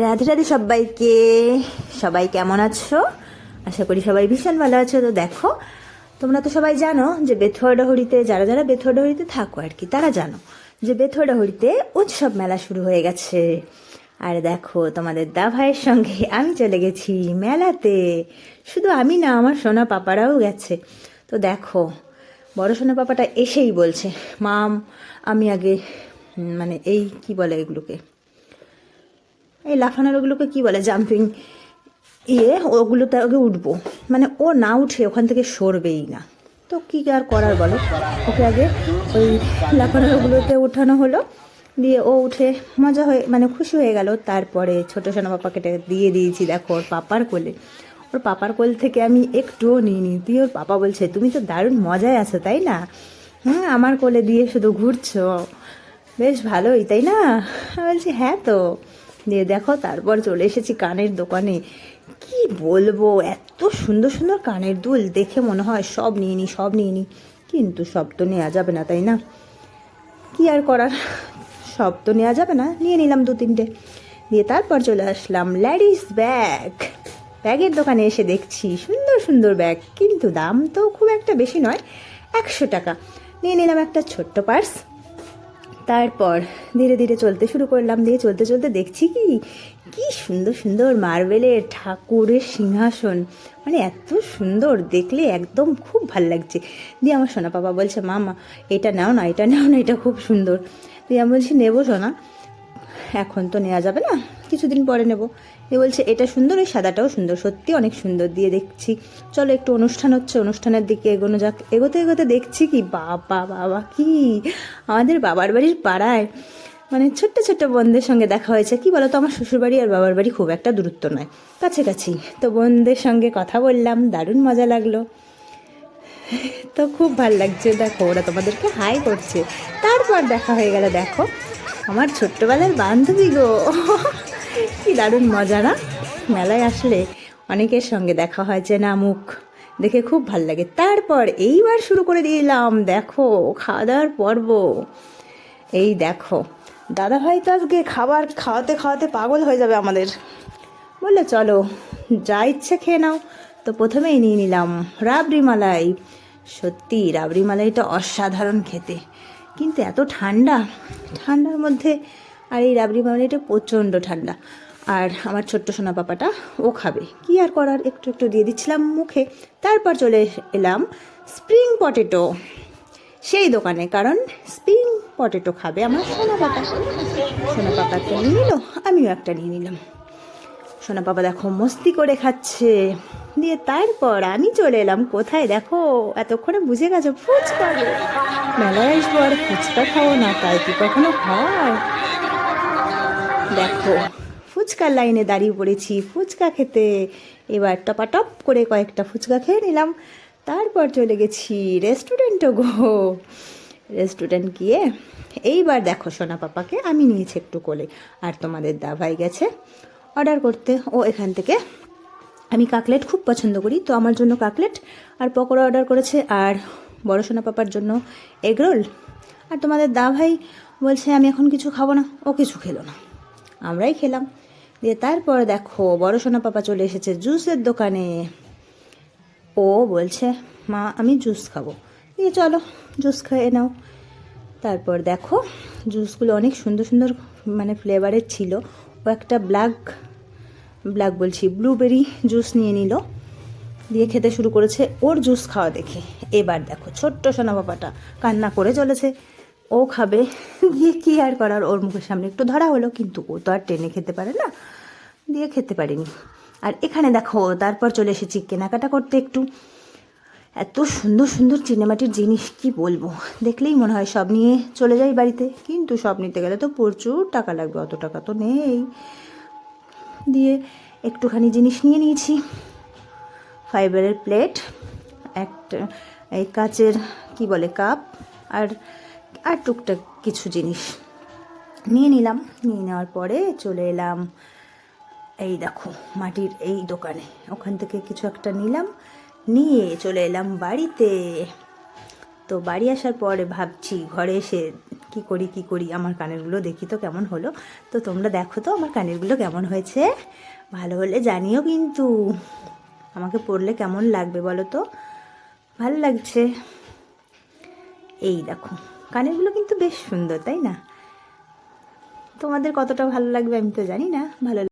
রাধে রাধে সবাইকে। সবাই কেমন আছো? আশা করি সবাই ভীষণ ভালো আছো। তো দেখো, তোমরা তো সবাই জানো যে বেথুয়া ডহরিতে যারা যারা বেথুয়াডাহরিতে থাকো আর কি, তারা জানো যে বেথুয়াডাহরিতে উৎসব মেলা শুরু হয়ে গেছে। আর দেখো, তোমাদের দা ভাইয়ের সঙ্গে আমি চলে গেছি মেলাতে। শুধু আমি না, আমার সোনা পাপারাও গেছে। তো দেখো, বড় সোনা পাপাটা এসেই বলছে, মাম, আমি আগে মানে এই, কি বলে এগুলোকে? এই লাফানোর ওগুলোকে কী বলে? জাম্পিং ইয়ে ওগুলোতে আগে উঠবো। মানে ও না উঠে ওখান থেকে সরবেই না। তো কী আর করার বলো? ওকে আগে ওই লাফানোর ওগুলোতে ওঠানো হলো। দিয়ে ও উঠে মজা হয়ে মানে খুশি হয়ে গেল। তারপরে ছোটো সোনা পাপাকে দিয়ে দিয়েছি, দেখো, ওর পাপার কোলে। ওর পাপার কোল থেকে আমি একটুও নিইনি দিয়ে ওর পাপা বলছে, তুমি তো দারুণ মজায় আছো, তাই না? হ্যাঁ আমার কোলে দিয়ে শুধু ঘুরছো। বেশ ভালোই, তাই না? বলছি হ্যাঁ তো। দিয়ে দেখো, তারপর চলে এসেছি কানের দোকানে। কি বলব, এত সুন্দর সুন্দর কানের দুল, দেখে মনে হয় সব নিয়ে নি, সব নিয়ে নি। কিন্তু সব তো নেওয়া যাবে না, তাই না? কি আর করার? সব তো নেওয়া যাবে না, নিয়ে নিলাম দু তিনটে। দিয়ে তারপর চলে আসলাম ল্যাডিস ব্যাগ। ব্যাগের দোকানে এসে দেখছি সুন্দর সুন্দর ব্যাগ, কিন্তু দাম তো খুব একটা বেশি নয়, একশো টাকা। নিয়ে নিলাম একটা ছোট্ট পার্স। তারপর ধীরে ধীরে চলতে শুরু করলাম। দিয়ে চলতে চলতে দেখছি কি কি সুন্দর সুন্দর মার্বেলের ঠাকুরের সিংহাসন। মানে এত সুন্দর, দেখলে একদম খুব ভালো লাগছে। দিয়ে আমার সোনা বাবা বলছে, মামা, এটা নাও না, এটা নাও না, এটা খুব সুন্দর। দিয়ে আমি বলছি, নেব সোনা। এখন তো নেওয়া যাবে না। কিছুদিন পরে নেব। এ বলছে, এটা সুন্দর ওই সাদাটাও সুন্দর। সত্যি অনেক সুন্দর দিয়ে দেখছি। চলো, একটু অনুষ্ঠান হচ্ছে, অনুষ্ঠানের দিকে এগোনো যাক। এগোতে এগোতে দেখছি কি, বাবা বাবা, কি? আমাদের বাবার বাড়ির পাড়ায় মানে ছোট্ট ছোট্ট বোনদের সঙ্গে দেখা হয়েছে। কি বলো তো আমার শ্বশুরবাড়ি আর বাবার বাড়ি খুব একটা দূরত্ব নয়। কাছাকাছি। তো বোনদের সঙ্গে কথা বললাম, দারুণ মজা লাগল। তো খুব ভালো লাগছে। দেখো, ওরা তোমাদেরকে হাই করছে। তারপর দেখা হয়ে গেল, দেখো। আমার ছোট্টবেলার বান্ধবী গো। কি দারুণ মজা না? মেলায় আসলে অনেকের সঙ্গে দেখা হয় যে না মুখ দেখে খুব ভালো লাগে। তারপর এইবার শুরু করে দিলাম, দেখো খাওয়া দাওয়ার পর্ব। এই দেখো দাদা ভাই তো আজকে খাবার খাওয়াতে খাওয়াতে পাগল হয়ে যাবে আমাদের। বললে, চলো, যা ইচ্ছে খেয়ে নাও। তো প্রথমেই নিয়ে নিলাম রাবড়ি মালাই সত্যি রাবড়ি মালাইটা অসাধারণ খেতে। কিন্তু এত ঠান্ডা, ঠান্ডার মধ্যে, আর এই রাবড়ি মালাইটা প্রচণ্ড ঠান্ডা। আর আমার ছোট্ট সোনা পাপাটা, ও খাবে। কি আর করার? একটু একটু দিয়ে দিচ্ছিলাম মুখে। তারপর চলে এলাম স্প্রিং পটেটো। সেই দোকানে, কারণ স্প্রিং পটেটো খাবে আমার সোনা পাপা। সোনা পাপা একটা নিয়ে নিল, আমিও একটা নিয়ে নিলাম। সোনা বাবা দেখো, মস্তি করে খাচ্ছে। দিয়ে তারপর আমি চলে এলাম কোথায় দেখো? এতক্ষণে বুঝে গেছো, ফুচকা। মেলায় আসব আর ফুচকা খাও না, তাই কি কখনো হয় দেখো, ফুচকার লাইনে দাঁড়িয়ে পড়েছি, ফুচকা খেতে। এবার টপাটপ করে কয়েকটা ফুচকা খেয়ে নিলাম। তারপর চলে গেছি রেস্টুরেন্টও গো। রেস্টুরেন্ট গিয়ে এইবার দেখো সোনা পাপাকে আমি নিয়েছি একটু কোলে। আর তোমাদের দাভাই গেছে। অর্ডার করতে। ও এখান থেকে। আমি কাকলেট খুব পছন্দ করি, তো আমার জন্য কাকলেট আর পকোড়া অর্ডার করেছে আর বড় সোনা পাপার জন্য এগরোল আর তোমাদের দা ভাই বলছে, আমি এখন কিছু খাব না, ও কিছু খেলো না। আমরাই খেলাম। দিয়ে তারপর দেখো, বড় সোনা পাপা চলে এসেছে জুসের দোকানে। ও বলছে, মা, আমি জুস খাব। দিয়ে চলো, জুস খেয়ে নাও। তারপর দেখো, জুসগুলো অনেক সুন্দর সুন্দর মানে ফ্লেভারের ছিল। ও একটা ব্ল্যাক ব্ল্যাক বলছি, ব্লুবেরি জুস নিয়ে নিল। দিয়ে খেতে শুরু করেছে ওর জুস খাওয়া দেখে। এবার দেখো, ছোট্ট সোনা বাবাটা কান্না করে চলেছে। ও খাবে। দিয়ে কী আর করার? ওর মুখের সামনে একটু ধরা হলো, কিন্তু ও তো আর টেনে খেতে পারে না। দিয়ে খেতে পারিনি। আর এখানে দেখো, তারপর চলে এসেছি কেনাকাটা করতে একটু। এত সুন্দর সুন্দর চিনেমাটির জিনিস কি বলব? দেখলেই মনে হয় সব নিয়ে চলে যাই বাড়িতে। কিন্তু সব নিতে গেলে তো প্রচুর টাকা লাগবে, অত টাকা তো নেই। দিয়ে একটুখানি জিনিস নিয়ে নিয়েছি। ফাইবারের প্লেট, একটা এই কাচের কি বলে কাপ, আর আর টুকটাক কিছু জিনিস। নিয়ে নিলাম, নিয়ে নেওয়ার পরে চলে এলাম এই দেখো মাটির এই দোকানে। ওখান থেকে কিছু একটা নিলাম নিয়ে চলে এলাম বাড়িতে। তো বাড়ি আসার পরে ভাবছি ঘরে এসে কি করি কি করি, আমার কানেরগুলো দেখি তো কেমন হলো। তো তোমরা দেখো তো আমার কানেরগুলো কেমন হয়েছে। ভালো হলে জানিও কিন্তু, আমাকে পরলে কেমন লাগবে বলো তো? ভালো লাগছে। এই দেখো, কানেরগুলো কিন্তু বেশ সুন্দর, তাই না? তোমাদের কতটা ভালো লাগবে আমি তো জানি না, ভালো